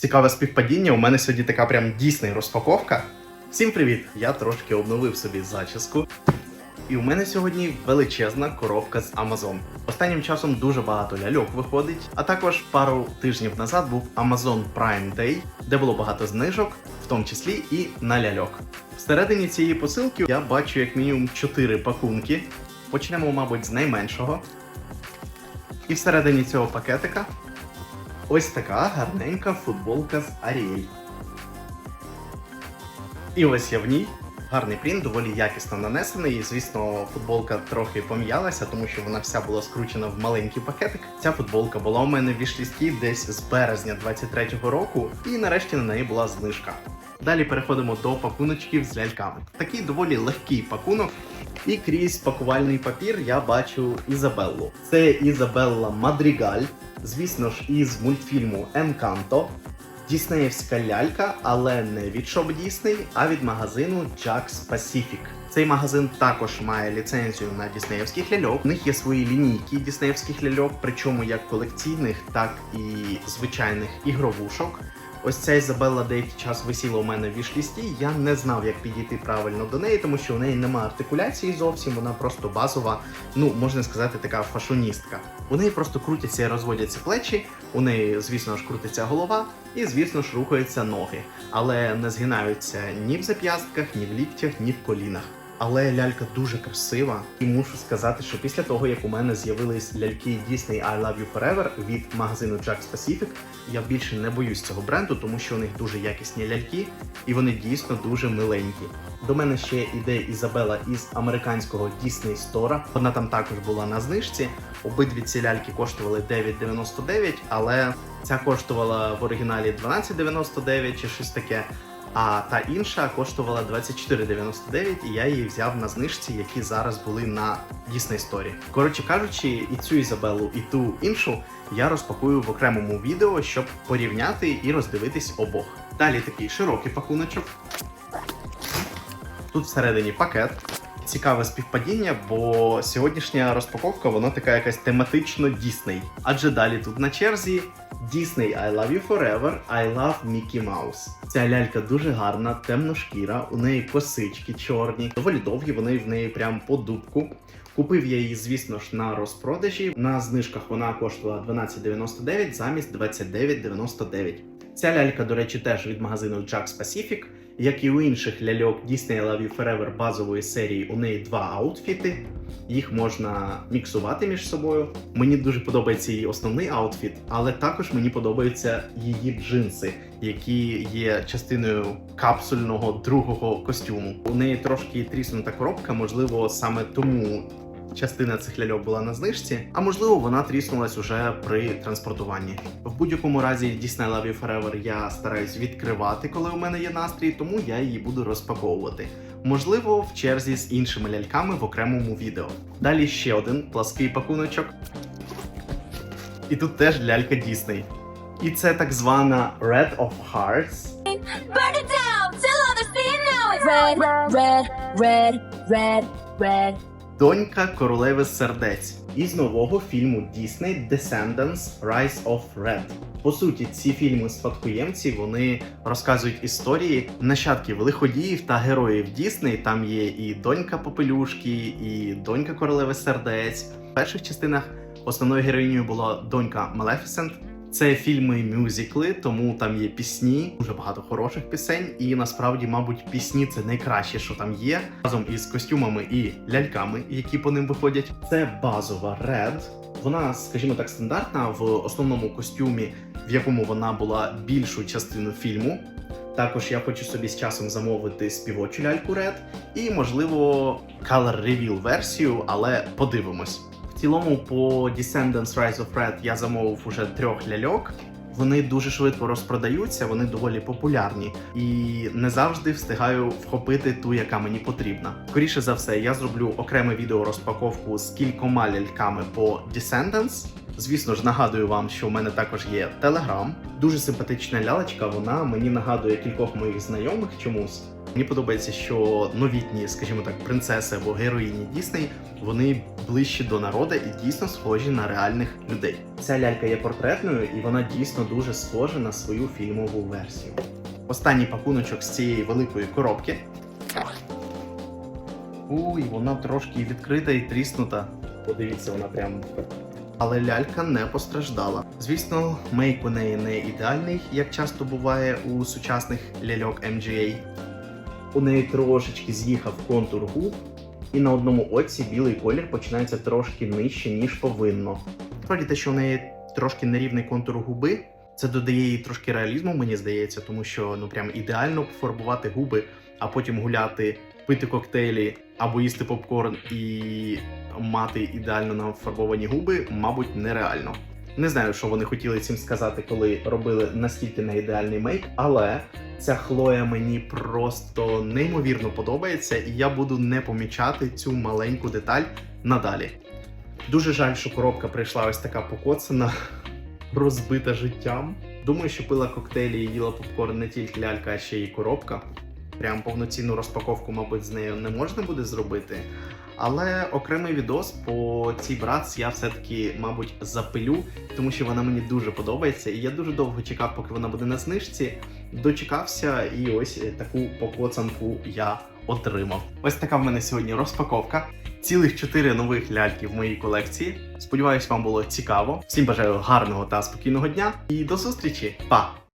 Цікаве співпадіння. У мене сьогодні така прям дійсна розпаковка. Всім привіт! Я трошки обновив собі зачіску. І у мене сьогодні величезна коробка з Amazon. Останнім часом дуже багато ляльок виходить, а також пару тижнів назад був Amazon Prime Day, де було багато знижок, в тому числі і на ляльок. Всередині цієї посилки я бачу як мінімум 4 пакунки. Почнемо, мабуть, з найменшого. І всередині цього пакетика ось така гарненька футболка з Аріель. І ось я в ній. Гарний принт, доволі якісно нанесений. І, звісно, футболка трохи пом'ялася, тому що вона вся була скручена в маленький пакетик. Ця футболка була у мене в вішлісті десь з березня 23-го року, і нарешті на неї була знижка. Далі переходимо до пакуночків з ляльками. Такий доволі легкий пакунок. І крізь пакувальний папір я бачу Ізабеллу. Це Ізабелла Мадрігаль, звісно ж, із мультфільму Енканто. Діснеївська лялька, але не від Shop Disney, а від магазину Jack's Pacific. Цей магазин також має ліцензію на діснеївських ляльок. У них є свої лінійки діснеївських ляльок, причому як колекційних, так і звичайних ігровушок. Ось ця Ізабелла деякий час висіла у мене в вішлісті. Я не знав, як підійти правильно до неї, тому що у неї немає артикуляції зовсім. Вона просто базова, ну можна сказати, така фашоністка. У неї просто крутяться і розводяться плечі. У неї, звісно ж, крутиться голова, і, звісно ж, рухаються ноги, але не згинаються ні в зап'ястках, ні в ліктях, ні в колінах. Але лялька дуже красива, і мушу сказати, що після того, як у мене з'явились ляльки Disney I Love You Forever від магазину Jack's Pacific, я більше не боюсь цього бренду, тому що у них дуже якісні ляльки, і вони дійсно дуже миленькі. До мене ще іде Ізабела із американського Disney Store. Вона там також була на знижці. Обидві ці ляльки коштували 9,99, але ця коштувала в оригіналі 12,99 чи щось таке. А та інша коштувала 24,99, і я її взяв на знижці, які зараз були на Disney Store. Коротше кажучи, і цю Ізабелу, і ту іншу я розпакую в окремому відео, щоб порівняти і роздивитись обох. Далі такий широкий пакуночок. Тут всередині пакет. Цікаве співпадіння, бо сьогоднішня розпаковка вона така якась тематично Дісней. Адже далі тут на черзі Disney I Love You Forever, I Love Mickey Mouse. Ця лялька дуже гарна, темношкіра, у неї косички чорні, доволі довгі, вони в неї прям по дубку. Купив я її, звісно ж, на розпродажі. На знижках вона коштувала 12,99 замість 29,99. Ця лялька, до речі, теж від магазину Jack's Pacific. Як і у інших ляльок Disney Love You Forever базової серії, у неї два аутфіти. Їх можна міксувати між собою. Мені дуже подобається її основний аутфіт, але також мені подобаються її джинси, які є частиною капсульного другого костюму. У неї трошки тріснута коробка, можливо, саме тому частина цих ляльок була на знижці, а можливо, вона тріснулась уже при транспортуванні. В будь-якому разі Disney Love You Forever я стараюсь відкривати, коли у мене є настрій, тому я її буду розпаковувати. Можливо, в черзі з іншими ляльками в окремому відео. Далі ще один плаский пакуночок. І тут теж лялька Disney. І це так звана Red of Hearts. Burn it down! Tell others it! It's red, red, red, red, red. Донька королеви сердець із нового фільму Disney Descendants Rise of Red. По суті, ці фільми спадкоємці вони розказують історії нащадків лиходіїв та героїв Дісней. Там є і донька Попелюшки, і донька королеви сердець. В перших частинах основною героїнею була донька Малефісент. Це фільми мюзикли, тому там є пісні, дуже багато хороших пісень. І насправді, мабуть, пісні це найкраще, що там є, разом із костюмами і ляльками, які по ним виходять. Це базова Red. Вона, скажімо так, стандартна в основному костюмі, в якому вона була більшу частину фільму. Також я хочу собі з часом замовити співочу ляльку Red і, можливо, Color Reveal версію, але подивимось. В цілому, по Descendants Rise of Red я замовив уже трьох ляльок. Вони дуже швидко розпродаються, вони доволі популярні, і не завжди встигаю вхопити ту, яка мені потрібна. Скоріше за все, я зроблю окреме відео розпаковку з кількома ляльками по Descendants. Звісно ж, нагадую вам, що у мене також є Telegram. Дуже симпатична лялечка. Вона мені нагадує кількох моїх знайомих чомусь. Мені подобається, що новітні, скажімо так, принцеси або героїні Дісней, вони ближчі до народу і дійсно схожі на реальних людей. Ця лялька є портретною, і вона дійсно дуже схожа на свою фільмову версію. Останній пакуночок з цієї великої коробки. Уй, вона трошки відкрита і тріснута. Подивіться, вона прям. Але лялька не постраждала. Звісно, мейк у неї не ідеальний, як часто буває у сучасних ляльок MGA. У неї трошечки з'їхав контур губ, і на одному оці білий колір починається трошки нижче, ніж повинно. Справді те, що у неї трошки нерівний контур губи, це додає їй трошки реалізму, мені здається, тому що ну прям ідеально пофарбувати губи, а потім гуляти, пити коктейлі або їсти попкорн і мати ідеально нафарбовані губи, мабуть, нереально. Не знаю, що вони хотіли цим сказати, коли робили настільки не ідеальний мейк, але ця хлоя мені просто неймовірно подобається, і я буду не помічати цю маленьку деталь надалі. Дуже жаль, що коробка прийшла ось така покоцана, розбита життям. Думаю, що пила коктейлі і їла попкорн не тільки лялька, а ще й коробка. Прям повноцінну розпаковку, мабуть, з нею не можна буде зробити. Але окремий відос по цій братс я все-таки, мабуть, запилю, тому що вона мені дуже подобається, і я дуже довго чекав, поки вона буде на знижці. Дочекався, і ось таку покоцанку я отримав. Ось така в мене сьогодні розпаковка. Цілих чотири нових ляльки в моїй колекції. Сподіваюсь, вам було цікаво. Всім бажаю гарного та спокійного дня і до зустрічі. Па!